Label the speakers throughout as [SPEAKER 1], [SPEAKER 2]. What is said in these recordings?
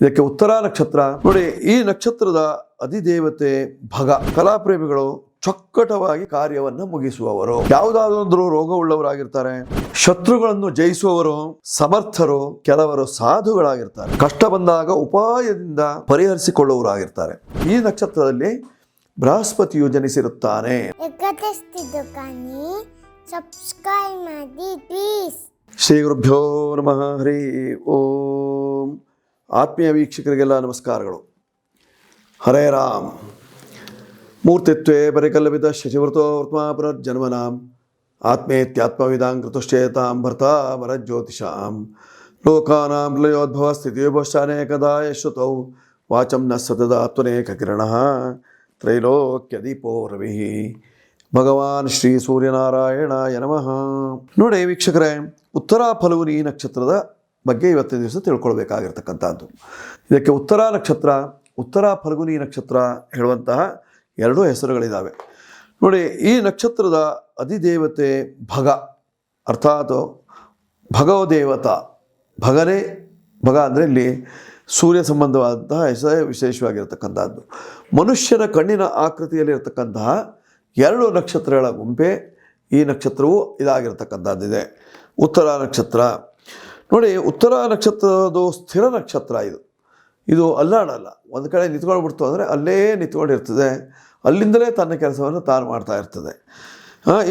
[SPEAKER 1] ಇದಕ್ಕೆ ಉತ್ತರ ನಕ್ಷತ್ರ. ನೋಡಿ ಈ ನಕ್ಷತ್ರದ ಅಧಿದೇವತೆ ಭಗ ಕಲಾಪ್ರೇಮಿಗಳು ಚೊಕ್ಕಟವಾಗಿ ಕಾರ್ಯವನ್ನ ಮುಗಿಸುವವರು. ಯಾವುದಾದ್ರೂ ರೋಗವುಳ್ಳವರಾಗಿರ್ತಾರೆ ಶತ್ರುಗಳನ್ನು ಜಯಿಸುವವರು ಸಮರ್ಥರು ಕೆಲವರು ಸಾಧುಗಳಾಗಿರ್ತಾರೆ ಕಷ್ಟ ಬಂದಾಗ ಉಪಾಯದಿಂದ ಪರಿಹರಿಸಿಕೊಳ್ಳುವವರಾಗಿರ್ತಾರೆ. ಈ ನಕ್ಷತ್ರದಲ್ಲಿ ಬೃಹಸ್ಪತಿಯು ಜನಿಸಿರುತ್ತಾನೆ. ಶ್ರೀ ಗುರುಭ್ಯೋ ನಮಃ ಹರಿ ಓಂ. ಆತ್ಮೀಯ ವೀಕ್ಷಕರಿಗೆಲ್ಲ ನಮಸ್ಕಾರಗಳು. ಹರೇ ರಾಮ್. ಮೂರ್ತಿತ್ವೇ ಪರಿಕಲ್ಪಿತ ಶಚಿವೃತೋ ವೃತ್ಮಾ ಪುನರ್ಜನ್ಮನಾಂ ಆತ್ಮೇತ್ಯಾತ್ಮವಿದಾಂ ಕೃತುಶ್ಚೇತಾಂ ಭರ್ತಾ ವರಜ್ಯೋತಿಷಾಂ ಲೋಕಾನಾಂ ಲಯೋದ್ಭವ ಸ್ಥಿತಿವಿಭಶ್ಚಾನೇಕದಾ ಯಶ್ರುತೌ ವಾಚಂ ನ ಸತದಾತ್ಮನೇಕ ಕಿರಣಃ. ತ್ರೈಲೋಕ್ಯದೀಪೋ ರವಿಃ. ಭಗವಾನ್ ಶ್ರೀ ಸೂರ್ಯನಾರಾಯಣಾಯ ನಮಃ. ನೋಡಿ ವೀಕ್ಷಕರೇ ಉತ್ತರ ಫಲವುನಿ ನಕ್ಷತ್ರದ ಬಗ್ಗೆ ಇವತ್ತಿನ ದಿವಸ ತಿಳ್ಕೊಳ್ಬೇಕಾಗಿರ್ತಕ್ಕಂಥದ್ದು. ಇದಕ್ಕೆ ಉತ್ತರ ನಕ್ಷತ್ರ, ಉತ್ತರ ಫಲ್ಗುನಿ ನಕ್ಷತ್ರ ಹೇಳುವಂತಹ ಎರಡೂ ಹೆಸರುಗಳಿದ್ದಾವೆ ನೋಡಿ, ಈ ನಕ್ಷತ್ರದ ಅಧಿದೇವತೆ ಭಗ, ಅರ್ಥಾತ್ ಭಗವದೇವತ. ಭಗನೇ, ಭಗ ಅಂದರೆ ಇಲ್ಲಿ ಸೂರ್ಯ ಸಂಬಂಧವಾದಂತಹ ಹೆಸರೇ ವಿಶೇಷವಾಗಿರತಕ್ಕಂಥದ್ದು. ಮನುಷ್ಯನ ಕಣ್ಣಿನ ಆಕೃತಿಯಲ್ಲಿರತಕ್ಕಂತಹ ಎರಡು ನಕ್ಷತ್ರಗಳ ಗುಂಪೆ ಈ ನಕ್ಷತ್ರವು ಇದಾಗಿರ್ತಕ್ಕಂಥದ್ದಿದೆ. ಉತ್ತರ ನಕ್ಷತ್ರ ನೋಡಿ, ಉತ್ತರ ನಕ್ಷತ್ರದ ಸ್ಥಿರ ನಕ್ಷತ್ರ ಇದು. ಇದು ಅಲ್ಲಾಡಲ್ಲ ಒಂದು ಕಡೆ ನಿಂತ್ಕೊಂಡ್ಬಿಡ್ತು ಅಂದರೆ ಅಲ್ಲೇ ನಿಂತ್ಕೊಂಡಿರ್ತದೆ. ಅಲ್ಲಿಂದಲೇ ತನ್ನ ಕೆಲಸವನ್ನು ತಾನು ಮಾಡ್ತಾ ಇರ್ತದೆ.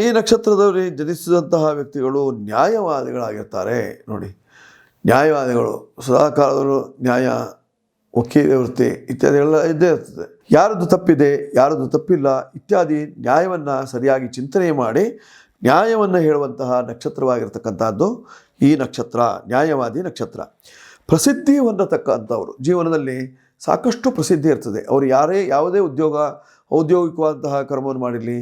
[SPEAKER 1] ಈ ನಕ್ಷತ್ರದಲ್ಲಿ ಜನಿಸಿದಂತಹ ವ್ಯಕ್ತಿಗಳು ನ್ಯಾಯವಾದಿಗಳಾಗಿರ್ತಾರೆ. ನೋಡಿ, ನ್ಯಾಯವಾದಿಗಳು ಸದಾಕಾಲದವರು ನ್ಯಾಯ, ವಕೀಲ ವೃತ್ತಿ ಇತ್ಯಾದಿಗಳೆಲ್ಲ ಇದ್ದೇ ಇರ್ತದೆ. ಯಾರದ್ದು ತಪ್ಪಿದೆ, ಯಾರದ್ದು ತಪ್ಪಿಲ್ಲ ಇತ್ಯಾದಿ ನ್ಯಾಯವನ್ನು ಸರಿಯಾಗಿ ಚಿಂತನೆ ಮಾಡಿ ನ್ಯಾಯವನ್ನು ಹೇಳುವಂತಹ ನಕ್ಷತ್ರವಾಗಿರ್ತಕ್ಕಂಥದ್ದು ಈ ನಕ್ಷತ್ರ, ನ್ಯಾಯವಾದಿ ನಕ್ಷತ್ರ. ಪ್ರಸಿದ್ಧಿ ಹೊಂದತಕ್ಕಂಥವ್ರು. ಜೀವನದಲ್ಲಿ ಸಾಕಷ್ಟು ಪ್ರಸಿದ್ಧಿ ಇರ್ತದೆ. ಅವರು ಯಾರೇ, ಯಾವುದೇ ಉದ್ಯೋಗ, ಔದ್ಯೋಗಿಕವಾದಂತಹ ಕರ್ಮವನ್ನು ಮಾಡಿರಲಿ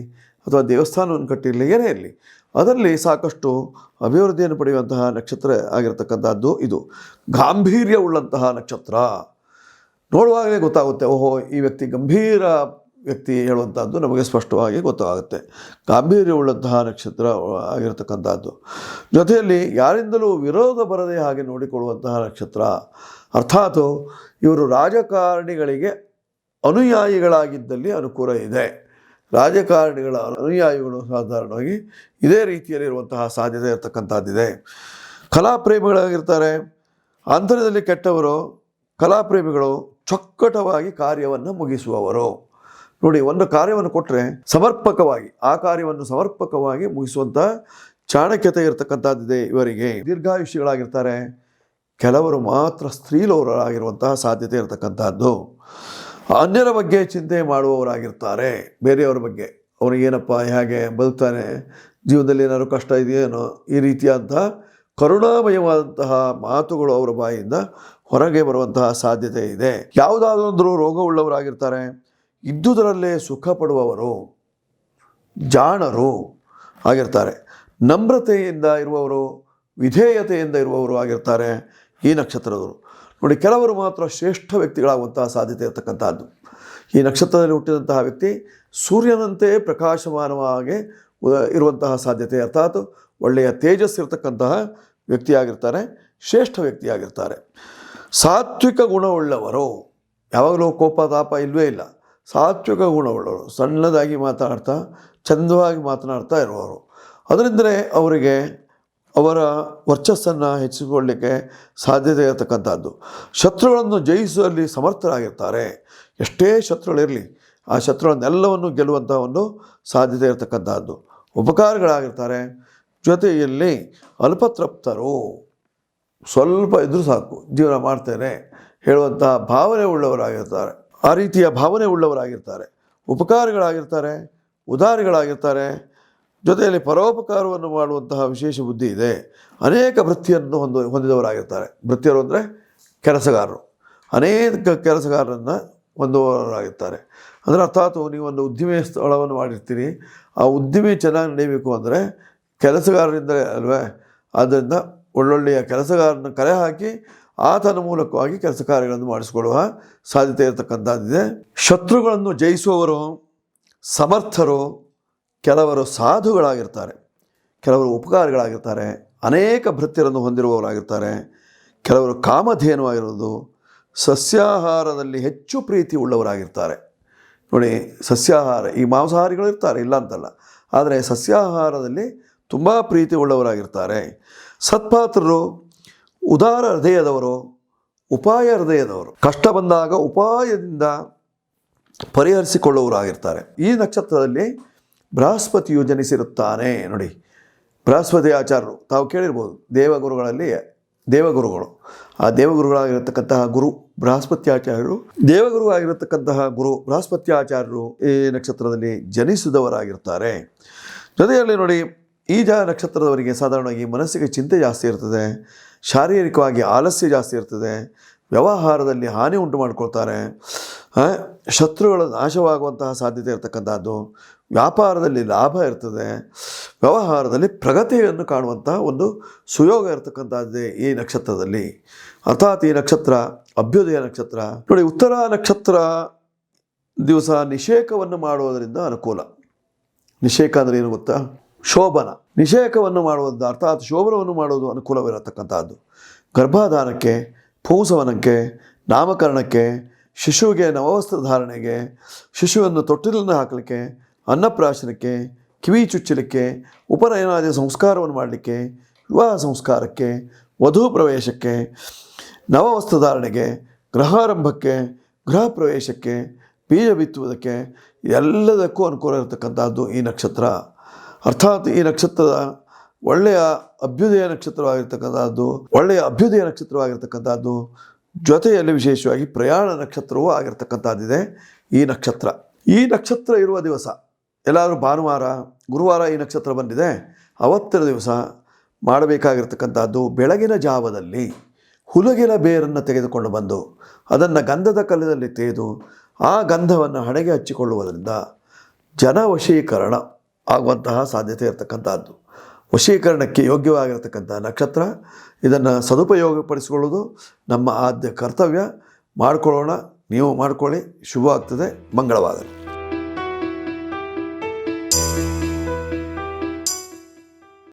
[SPEAKER 1] ಅಥವಾ ದೇವಸ್ಥಾನವನ್ನು ಕಟ್ಟಿರಲಿ, ಏನೇ ಇರಲಿ, ಅದರಲ್ಲಿ ಸಾಕಷ್ಟು ಅಭಿವೃದ್ಧಿಯನ್ನು ಪಡೆಯುವಂತಹ ನಕ್ಷತ್ರ ಆಗಿರತಕ್ಕಂಥದ್ದು ಇದು. ಗಾಂಭೀರ್ಯ ಉಳ್ಳಂತಹ ನಕ್ಷತ್ರ. ನೋಡುವಾಗಲೇ ಗೊತ್ತಾಗುತ್ತೆ, ಓಹೋ, ಈ ವ್ಯಕ್ತಿ ಗಂಭೀರ ವ್ಯಕ್ತಿ ಹೇಳುವಂಥದ್ದು ನಮಗೆ ಸ್ಪಷ್ಟವಾಗಿ ಗೊತ್ತಾಗುತ್ತೆ. ಗಾಂಭೀರ್ಯವುಳ್ಳಂತಹ ನಕ್ಷತ್ರ ಆಗಿರತಕ್ಕಂಥದ್ದು. ಜೊತೆಯಲ್ಲಿ ಯಾರಿಂದಲೂ ವಿರೋಧ ಬರದೇ ಹಾಗೆ ನೋಡಿಕೊಳ್ಳುವಂತಹ ನಕ್ಷತ್ರ, ಅರ್ಥಾತ್ ಇವರು ರಾಜಕಾರಣಿಗಳಿಗೆ ಅನುಯಾಯಿಗಳಾಗಿದ್ದಲ್ಲಿ ಅನುಕೂಲ ಇದೆ. ರಾಜಕಾರಣಿಗಳ ಅನುಯಾಯಿಗಳು ಸಾಧಾರಣವಾಗಿ ಇದೇ ರೀತಿಯಲ್ಲಿರುವಂತಹ ಸಾಧ್ಯತೆ ಇರತಕ್ಕಂಥದ್ದಿದೆ. ಕಲಾಪ್ರೇಮಿಗಳಾಗಿರ್ತಾರೆ ಅಂತರದಲ್ಲಿ ಕೆಟ್ಟವರು, ಕಲಾಪ್ರೇಮಿಗಳು ಚೊಕ್ಕಟವಾಗಿ ಕಾರ್ಯವನ್ನು ಮುಗಿಸುವವರು. ನೋಡಿ, ಒಂದು ಕಾರ್ಯವನ್ನು ಕೊಟ್ಟರೆ ಸಮರ್ಪಕವಾಗಿ, ಆ ಕಾರ್ಯವನ್ನು ಸಮರ್ಪಕವಾಗಿ ಮುಗಿಸುವಂಥ ಚಾಣಕ್ಯತೆ ಇರತಕ್ಕಂಥದ್ದಿದೆ ಇವರಿಗೆ. ದೀರ್ಘಾಯುಷಿಗಳಾಗಿರ್ತಾರೆ ಕೆಲವರು ಮಾತ್ರ ಸ್ತ್ರೀಲೋರರಾಗಿರುವಂತಹ ಸಾಧ್ಯತೆ ಇರತಕ್ಕಂಥದ್ದು. ಅನ್ಯರ ಬಗ್ಗೆ ಚಿಂತೆ ಮಾಡುವವರಾಗಿರ್ತಾರೆ, ಬೇರೆಯವರ ಬಗ್ಗೆ. ಅವನಿಗೇನಪ್ಪ ಹೇಗೆ ಬದುಕ್ತಾನೆ, ಜೀವನದಲ್ಲಿ ಏನಾದ್ರು ಕಷ್ಟ ಇದೆಯೇನೋ ಈ ರೀತಿಯಾದಂತಹ ಕರುಣಾಮಯವಾದಂತಹ ಮಾತುಗಳು ಅವರ ಬಾಯಿಯಿಂದ ಹೊರಗೆ ಬರುವಂತಹ ಸಾಧ್ಯತೆ ಇದೆ. ಯಾವುದಾದ್ರೊಂದು ರೋಗವುಳ್ಳವರಾಗಿರ್ತಾರೆ ಇದ್ದುದರಲ್ಲೇ ಸುಖ ಪಡುವವರು ಜಾಣರು ಆಗಿರ್ತಾರೆ. ನಮ್ರತೆಯಿಂದ ಇರುವವರು, ವಿಧೇಯತೆಯಿಂದ ಇರುವವರು ಆಗಿರ್ತಾರೆ ಈ ನಕ್ಷತ್ರದವರು. ನೋಡಿ, ಕೆಲವರು ಮಾತ್ರ ಶ್ರೇಷ್ಠ ವ್ಯಕ್ತಿಗಳಾಗುವಂತಹ ಸಾಧ್ಯತೆ ಇರತಕ್ಕಂಥದ್ದು. ಈ ನಕ್ಷತ್ರದಲ್ಲಿ ಹುಟ್ಟಿದಂತಹ ವ್ಯಕ್ತಿ ಸೂರ್ಯನಂತೆ ಪ್ರಕಾಶಮಾನವಾಗಿ ಇರುವಂತಹ ಸಾಧ್ಯತೆ. ಅರ್ಥಾತ್ ಒಳ್ಳೆಯ ತೇಜಸ್ ಇರತಕ್ಕಂತಹ ವ್ಯಕ್ತಿಯಾಗಿರ್ತಾರೆ, ಶ್ರೇಷ್ಠ ವ್ಯಕ್ತಿಯಾಗಿರ್ತಾರೆ. ಸಾತ್ವಿಕ ಗುಣವುಳ್ಳವರು. ಯಾವಾಗಲೂ ಕೋಪ, ತಾಪ ಇಲ್ಲವೇ ಇಲ್ಲ. ಸಾತ್ವಿಕ ಗುಣವುಳ್ಳವರು, ಸಣ್ಣದಾಗಿ ಮಾತನಾಡ್ತಾ, ಚಂದವಾಗಿ ಮಾತನಾಡ್ತಾ ಇರುವವರು. ಅದರಿಂದಲೇ ಅವರಿಗೆ ಅವರ ವರ್ಚಸ್ಸನ್ನು ಹೆಚ್ಚಿಸಿಕೊಳ್ಳಲಿಕ್ಕೆ ಸಾಧ್ಯತೆ ಇರತಕ್ಕಂಥದ್ದು. ಶತ್ರುಗಳನ್ನು ಜಯಿಸುವಲ್ಲಿ ಸಮರ್ಥರಾಗಿರ್ತಾರೆ. ಎಷ್ಟೇ ಶತ್ರುಗಳಿರಲಿ, ಆ ಶತ್ರುಗಳನ್ನೆಲ್ಲವನ್ನು ಗೆಲ್ಲುವಂಥ ಒಂದು ಸಾಧ್ಯತೆ ಇರತಕ್ಕಂಥದ್ದು. ಉಪಕಾರಗಳಾಗಿರ್ತಾರೆ. ಜೊತೆಯಲ್ಲಿ ಅಲ್ಪತೃಪ್ತರು. ಸ್ವಲ್ಪ ಇದ್ರೂ ಸಾಕು, ಜೀವನ ಮಾಡ್ತೇನೆ, ಹೇಳುವಂತಹ ಭಾವನೆ ಉಳ್ಳವರಾಗಿರ್ತಾರೆ. ಆ ರೀತಿಯ ಭಾವನೆ ಉಳ್ಳವರಾಗಿರ್ತಾರೆ. ಉಪಕಾರಗಳಾಗಿರ್ತಾರೆ, ಉದಾರಿಗಳಾಗಿರ್ತಾರೆ. ಜೊತೆಯಲ್ಲಿ ಪರೋಪಕಾರವನ್ನು ಮಾಡುವಂತಹ ವಿಶೇಷ ಬುದ್ಧಿ ಇದೆ. ಅನೇಕ ವೃತ್ತಿಯನ್ನು ಹೊಂದ, ಹೊಂದಿದವರಾಗಿರ್ತಾರೆ. ವೃತ್ತಿಯರು ಅಂದರೆ ಕೆಲಸಗಾರರು. ಅನೇಕ ಕೆಲಸಗಾರರನ್ನು ಹೊಂದುವವರಾಗಿರ್ತಾರೆ. ಅಂದರೆ ಅರ್ಥಾತ್ ನೀವು ಒಂದು ಉದ್ದಿಮೆ ಸ್ಥಳವನ್ನು ಮಾಡಿರ್ತೀರಿ. ಆ ಉದ್ದಿಮೆ ಚೆನ್ನಾಗಿ ನಡೀಬೇಕು ಅಂದರೆ ಕೆಲಸಗಾರರಿಂದಲೇ ಅಲ್ವೇ? ಆದ್ದರಿಂದ ಒಳ್ಳೊಳ್ಳೆಯ ಕೆಲಸಗಾರನ ಕರೆ ಹಾಕಿ ಆತನ ಮೂಲಕವಾಗಿ ಕೆಲಸ ಕಾರ್ಯಗಳನ್ನು ಮಾಡಿಸಿಕೊಳ್ಳುವ ಸಾಧ್ಯತೆ ಇರತಕ್ಕಂಥದ್ದಿದೆ. ಶತ್ರುಗಳನ್ನು ಜಯಿಸುವವರು, ಸಮರ್ಥರು, ಕೆಲವರು ಸಾಧುಗಳಾಗಿರ್ತಾರೆ, ಕೆಲವರು ಉಪಕಾರಗಳಾಗಿರ್ತಾರೆ, ಅನೇಕ ಭೃತ್ಯರನ್ನು ಹೊಂದಿರುವವರಾಗಿರ್ತಾರೆ, ಕೆಲವರು ಕಾಮಧೇನುವಾಗಿರೋದು ಸಸ್ಯಾಹಾರದಲ್ಲಿ ಹೆಚ್ಚು ಪ್ರೀತಿ ಉಳ್ಳವರಾಗಿರ್ತಾರೆ. ನೋಡಿ, ಸಸ್ಯಾಹಾರ, ಈ ಮಾಂಸಾಹಾರಿಗಳು ಇರ್ತಾರೆ, ಇಲ್ಲ ಅಂತಲ್ಲ, ಆದರೆ ಸಸ್ಯಾಹಾರದಲ್ಲಿ ತುಂಬ ಪ್ರೀತಿ ಉಳ್ಳವರಾಗಿರ್ತಾರೆ. ಸತ್ಪಾತ್ರರು ಉದಾರ ಹೃದಯದವರು, ಉಪಾಯ ಹೃದಯದವರು, ಕಷ್ಟ ಬಂದಾಗ ಉಪಾಯದಿಂದ ಪರಿಹರಿಸಿಕೊಳ್ಳುವರಾಗಿರ್ತಾರೆ ಈ ನಕ್ಷತ್ರದಲ್ಲಿ ಬೃಹಸ್ಪತಿಯು ಜನಿಸಿರುತ್ತಾನೆ ನೋಡಿ. ಬೃಹಸ್ಪತಿ ಆಚಾರ್ಯರು, ತಾವು ಕೇಳಿರ್ಬೋದು, ದೇವಗುರುಗಳಲ್ಲಿ ದೇವಗುರುಗಳು. ಆ ದೇವಗುರುಗಳಾಗಿರತಕ್ಕಂತಹ ಗುರು ಬೃಹಸ್ಪತಿ ಆಚಾರ್ಯರು ದೇವಗುರು ಆಗಿರತಕ್ಕಂತಹ ಗುರು ಬೃಹಸ್ಪತಿ ಆಚಾರ್ಯರು ಈ ನಕ್ಷತ್ರದಲ್ಲಿ ಜನಿಸಿದವರಾಗಿರ್ತಾರೆ. ಜೊತೆಯಲ್ಲಿ ನೋಡಿ ಈ ಜ ನಕ್ಷತ್ರದವರಿಗೆ ಸಾಧಾರಣವಾಗಿ ಮನಸ್ಸಿಗೆ ಚಿಂತೆ ಜಾಸ್ತಿ ಇರ್ತದೆ, ಶಾರೀರಿಕವಾಗಿ ಆಲಸ್ಯ ಜಾಸ್ತಿ ಇರ್ತದೆ, ವ್ಯವಹಾರದಲ್ಲಿ ಹಾನಿ ಉಂಟು ಮಾಡ್ಕೊಳ್ತಾರೆ ಶತ್ರುಗಳ ನಾಶವಾಗುವಂತಹ ಸಾಧ್ಯತೆ ಇರತಕ್ಕಂಥದ್ದು, ವ್ಯಾಪಾರದಲ್ಲಿ ಲಾಭ ಇರ್ತದೆ, ವ್ಯವಹಾರದಲ್ಲಿ ಪ್ರಗತಿಯನ್ನು ಕಾಣುವಂತಹ ಒಂದು ಸುಯೋಗ ಇರತಕ್ಕಂಥದ್ದೇ ಈ ನಕ್ಷತ್ರದಲ್ಲಿ. ಅರ್ಥಾತ್ ಈ ನಕ್ಷತ್ರ ಅಭ್ಯುದಯ ನಕ್ಷತ್ರ. ನೋಡಿ, ಉತ್ತರ ನಕ್ಷತ್ರ ದಿವಸ ನಿಷೇಕವನ್ನು ಮಾಡುವುದರಿಂದ ಅನುಕೂಲ. ನಿಷೇಕ ಅಂದರೆ ಏನು ಗೊತ್ತಾ? ಶೋಭನ, ನಿಷೇಕವನ್ನು ಮಾಡುವುದು ಅರ್ಥಾತ್ ಶೋಭನವನ್ನು ಮಾಡುವುದು ಅನುಕೂಲವಿರತಕ್ಕಂಥದ್ದು ಗರ್ಭಾಧಾರಕ್ಕೆ ಪೂಸವನಕ್ಕೆ ನಾಮಕರಣಕ್ಕೆ, ಶಿಶುವಿಗೆ ನವವಸ್ತ್ರ ಧಾರಣೆಗೆ, ಶಿಶುವನ್ನು ತೊಟ್ಟಿಲನ್ನು ಹಾಕಲಿಕ್ಕೆ, ಅನ್ನಪ್ರಾಶನಕ್ಕೆ, ಕಿವಿ ಚುಚ್ಚಲಿಕ್ಕೆ, ಉಪನಯನಾದಿ ಸಂಸ್ಕಾರವನ್ನು ಮಾಡಲಿಕ್ಕೆ, ವಿವಾಹ ಸಂಸ್ಕಾರಕ್ಕೆ, ವಧು ಪ್ರವೇಶಕ್ಕೆ, ನವವಸ್ತ್ರ ಧಾರಣೆಗೆ, ಗೃಹಾರಂಭಕ್ಕೆ, ಗೃಹ ಪ್ರವೇಶಕ್ಕೆ, ಬೀಜ ಬಿತ್ತುವುದಕ್ಕೆ ಎಲ್ಲದಕ್ಕೂ ಅನುಕೂಲ ಇರತಕ್ಕಂಥದ್ದು ಈ ನಕ್ಷತ್ರ. ಅರ್ಥಾತ್ ಈ ನಕ್ಷತ್ರದ ಒಳ್ಳೆಯ ಅಭ್ಯುದಯ ನಕ್ಷತ್ರವಾಗಿರ್ತಕ್ಕಂಥದ್ದು, ಒಳ್ಳೆಯ ಅಭ್ಯುದಯ ನಕ್ಷತ್ರವಾಗಿರ್ತಕ್ಕಂಥದ್ದು, ಜೊತೆಯಲ್ಲಿ ವಿಶೇಷವಾಗಿ ಪ್ರಯಾಣ ನಕ್ಷತ್ರವೂ ಆಗಿರ್ತಕ್ಕಂಥದ್ದಿದೆ ಈ ನಕ್ಷತ್ರ. ಈ ನಕ್ಷತ್ರ ಇರುವ ದಿವಸ, ಎಲ್ಲಾದರೂ ಭಾನುವಾರ, ಗುರುವಾರ ಈ ನಕ್ಷತ್ರ ಬಂದಿದೆ, ಅವತ್ತಿನ ದಿವಸ ಮಾಡಬೇಕಾಗಿರ್ತಕ್ಕಂಥದ್ದು ಬೆಳಗಿನ ಜಾವದಲ್ಲಿ ಹುಲಗಿನ ಬೇರನ್ನು ತೆಗೆದುಕೊಂಡು ಬಂದು ಅದನ್ನು ಗಂಧದ ಕಲ್ಲಿನಲ್ಲಿ ತೇದು ಆ ಗಂಧವನ್ನು ಹಣೆಗೆ ಹಚ್ಚಿಕೊಳ್ಳುವುದರಿಂದ ಜನವಶೀಕರಣ. ಆಗುವಂತಹ ಸಾಧ್ಯತೆ ಇರತಕ್ಕಂಥದ್ದು. ವಶೀಕರಣಕ್ಕೆ ಯೋಗ್ಯವಾಗಿರತಕ್ಕಂಥ ನಕ್ಷತ್ರ, ಇದನ್ನು ಸದುಪಯೋಗಪಡಿಸಿಕೊಳ್ಳೋದು ನಮ್ಮ ಆದ್ಯ ಕರ್ತವ್ಯ. ಮಾಡಿಕೊಳ್ಳೋಣ, ನೀವು ಮಾಡಿಕೊಳ್ಳಿ. ಆಗ್ತದೆ ಮಂಗಳವಾಗಲಿ.